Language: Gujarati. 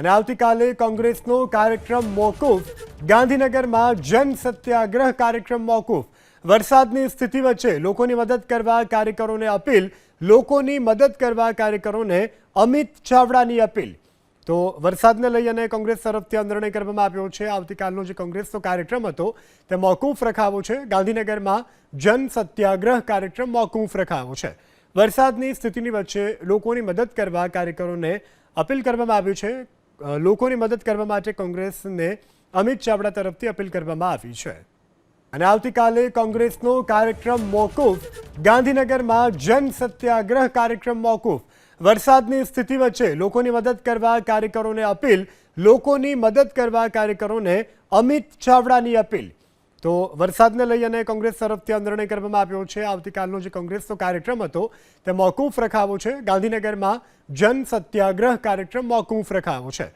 અને આવતીકાલે કોંગ્રેસનો કાર્યક્રમ મોકૂફ. ગાંધીનગરમાં જન સત્યાગ્રહ કાર્યક્રમ મોકૂફ. વરસાદની સ્થિતિ વચ્ચે લોકોની મદદ કરવા કાર્યકરોને અપીલ. લોકોની મદદ કરવા કાર્યકરોને અમિત ચાવડાની અપીલ. તો વરસાદને લઈ અને કોંગ્રેસ તરફથી નિર્ણય કરવામાં આવ્યો છે. આવતીકાલનો જે કોંગ્રેસનો કાર્યક્રમ હતો, તે મોકૂફ રખાવો છે. ગાંધીનગરમાં જન સત્યાગ્રહ કાર્યક્રમ મોકૂફ રખાવો છે. વરસાદની સ્થિતિની વચ્ચે લોકોની મદદ કરવા કાર્યકરોને અપીલ કરવામાં આવ્યું છે. લોકોની મદદ કરવા માટે કોંગ્રેસને અમિત ચાવડા તરફથી અપીલ કરવામાં આવી છે. અને આવતીકાલે કોંગ્રેસનો કાર્યક્રમ મોકૂફ. ગાંધીનગરમાં જન સત્યાગ્રહ કાર્યક્રમ મોકૂફ. વરસાદની સ્થિતિ વચ્ચે લોકોની મદદ કરવા કાર્યકરોને અપીલ. લોકોની મદદ કરવા કાર્યકરોને અમિત ચાવડાની અપીલ. તો વરસાદને લઈ અને કોંગ્રેસ તરફથી આ નિર્ણય કરવામાં આવ્યો છે. આવતીકાલનો જે કોંગ્રેસનો કાર્યક્રમ હતો, તે મોકૂફ રખાવો છે. ગાંધીનગરમાં જન સત્યાગ્રહ કાર્યક્રમ મોકૂફ રખાવો છે.